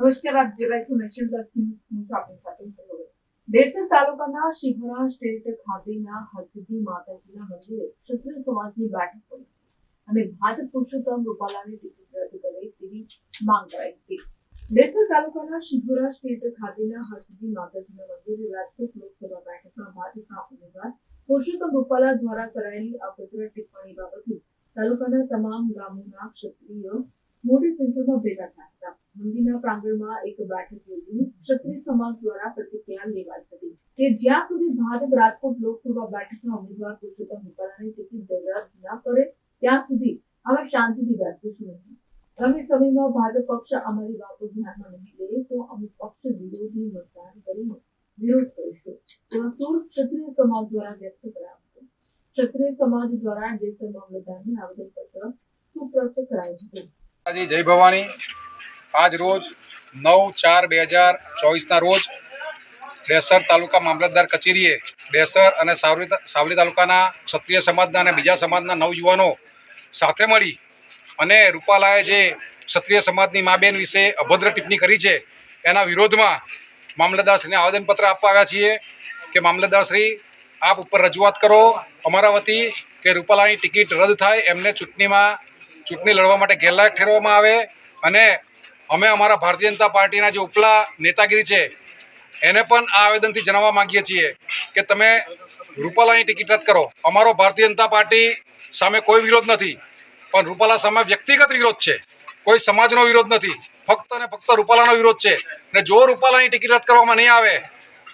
નમસ્કાર આપ રહ્યા છો નેશન પ્લસ ન્યૂઝ આપની સાથે. દેસર તાલુકાના શિહોરા સ્ટેટ ખાતેના હરસિદ્ધિ માતાજીના મંદિરે ક્ષત્રિય સમાજની બેઠક પડી અને ભાજપ પુરુષોત્તમ રૂપાલાની ટિકિટ રદ કરે તેવી માંગ કરાઈ હતી દેસર તાલુકાના પુરુષોત્તમ રૂપાલા દ્વારા કરાયેલી અપત્ર ટિપ્પણી બાબતે તાલુકાના તમામ ગામોના ક્ષત્રિય મોટી સંખ્યામાં ભેગા થયા હતા મંદિરના પ્રાંગણમાં એક બેઠક યોજીને ક્ષત્રિય સમાજ દ્વારા પ્રતિક્રિયા લેવાઈ હતી કે જ્યાં સુધી ભાજપ રાજકોટ લોકસભા બેઠકના ઉમેદવાર પુરુષોત્તમ રૂપાલાની ટિકિટ જાહેરાત ન કરે, ત્યાં સુધી અમે શાંતિથી બેસીશું નહીં. આગામી સમયમાં ભાજપ પક્ષ અમારી વાતો ધ્યાનમાં નહીં લે તો અમે પક્ષ વિરોધી મતદાન કરીને વિરોધ કરીશું. તેવા સૂર ક્ષત્રિય સમાજ દ્વારા વ્યક્ત કરાયો હતો ક્ષત્રિય સમાજ દ્વારા ડેસર મામલતદારને આવેદનપત્ર સુપ્રસ્ત કરાયું હતું. જય ભવાની. આજ રોજ નવ ચાર બે હજાર ચોવીસના રોજ ડેસર તાલુકા મામલતદાર કચેરીએ ડેસર અને સાવલી સાવલી તાલુકાના ક્ષત્રિય સમાજના અને બીજા સમાજના નવયુવાનો સાથે મળી અને રૂપાલાએ જે ક્ષત્રિય સમાજની મા બેન વિશે અભદ્ર ટિપ્પણી કરી છે, એના વિરોધમાં મામલતદારશ્રીને આવેદનપત્ર આપવા આવ્યા છીએ કે મામલતદારશ્રી, આપ ઉપર રજૂઆત કરો. અમારા વતી કે રૂપાલાની ટિકિટ રદ થાય, એમને ચૂંટણીમાં, ચૂંટણી લડવા માટે ગેરલાયક ઠેરવવામાં આવે અને અમે અમારા ભારતીય જનતા પાર્ટીના જે ઉપલા નેતાગીરી છે, એને પણ આ આવેદનથી જણાવવા માંગીએ છીએ કે તમે રૂપાલાની ટિકિટ રદ કરો. અમારો ભારતીય જનતા પાર્ટી સામે કોઈ વિરોધ નથી, પણ રૂપાલા સામે વ્યક્તિગત વિરોધ છે. કોઈ સમાજનો વિરોધ નથી. ફક્ત અને ફક્ત રૂપાલાનો વિરોધ છે. ને જો રૂપાલાની ટિકિટ રદ કરવામાં નહીં આવે,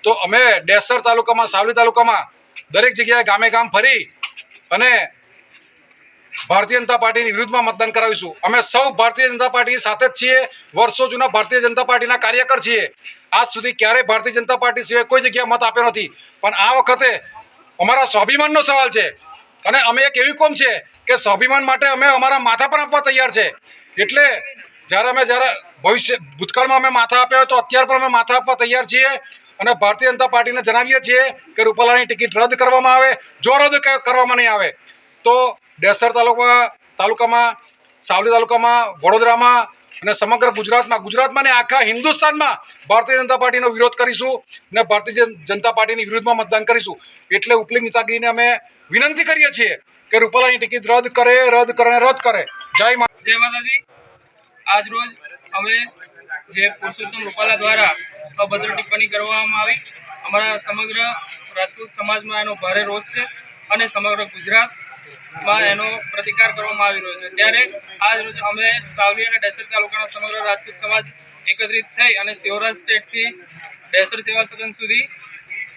તો અમે ડેસર તાલુકામાં, સાવલી તાલુકામાં દરેક જગ્યાએ ગામે ગામ ફરી અને ભારતીય જનતા પાર્ટીની વિરુદ્ધમાં મતદાન કરાવીશું. અમે સૌ ભારતીય જનતા પાર્ટી સાથે જ છીએ. વર્ષો જૂના ભારતીય જનતા પાર્ટીના કાર્યકર છીએ. આજ સુધી ક્યારેય ભારતીય જનતા પાર્ટી સિવાય કોઈ જગ્યાએ મત આપ્યો નથી. પણ આ વખતે અમારા સ્વાભિમાનનો સવાલ છે. અને અમે એક એવી કોમ છે કે સ્વાભિમાન માટે અમે અમારા માથા પર આપવા તૈયાર છે. એટલે જ્યારે અમે જ્યારે ભવિષ્ય, ભૂતકાળમાં અમે માથા આપ્યા હોય તો અત્યાર પણ અમે માથા આપવા તૈયાર છીએ. અને ભારતીય જનતા પાર્ટીને જણાવીએ છીએ કે રૂપાલાની ટિકિટ રદ કરવામાં આવે. જો રદ કરવામાં નહીં આવે તો ડેસર તાલુકા તાલુકામાં, સાવલી તાલુકામાં, વડોદરામાં અને સમગ્ર ગુજરાતમાં ગુજરાતમાં ને આખા હિન્દુસ્તાનમાં ભારતીય જનતા પાર્ટીનો વિરોધ કરીશું અને ભારતીય જન- જનતા પાર્ટીની વિરુદ્ધમાં મતદાન કરીશું. એટલે ઉપલી નેતાગીરીને અમે વિનંતી કરીએ છીએ કે રૂપાલાની ટિકિટ રદ કરે રદ કરે રદ કરે. જય માતા જય માતાજી. આજ રોજ અમે જે પુરુષોત્તમ રૂપાલા દ્વારા અભદ્ર ટિપ્પણી કરવામાં આવી. અમારા સમગ્ર રાજપૂત સમાજમાં એનો ભારે રોષ છે અને સમગ્ર ગુજરાતમાં એનો પ્રતિકાર કરવામાં આવી રહ્યો છે. ત્યારે આજ રોજ અમે સાવલી અને ડેસર તાલુકાના સમગ્ર રાજપૂત સમાજ એકત્રિત થઈ અને સિહોરા સ્ટેટથી ડેસર સેવા સદન સુધી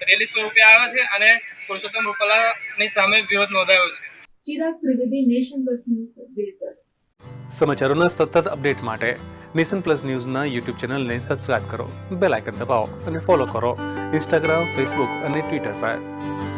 રેલી સ્વરૂપે આવે છે અને પુરુષોત્તમ રૂપાલાની સામે વિરોધ નોંધાયો છે. Chirag Trivedi nation plus news સમાચારોના સતત અપડેટ માટે નેશન પ્લસ ન્યૂઝના યુટ્યુબ ચેનલને સબસ્ક્રાઇબ કરો બેલ આઇકન દબાવો અને ફોલો કરો ઇન્સ્ટાગ્રામ ફેસબુક અને ટ્વિટર પર.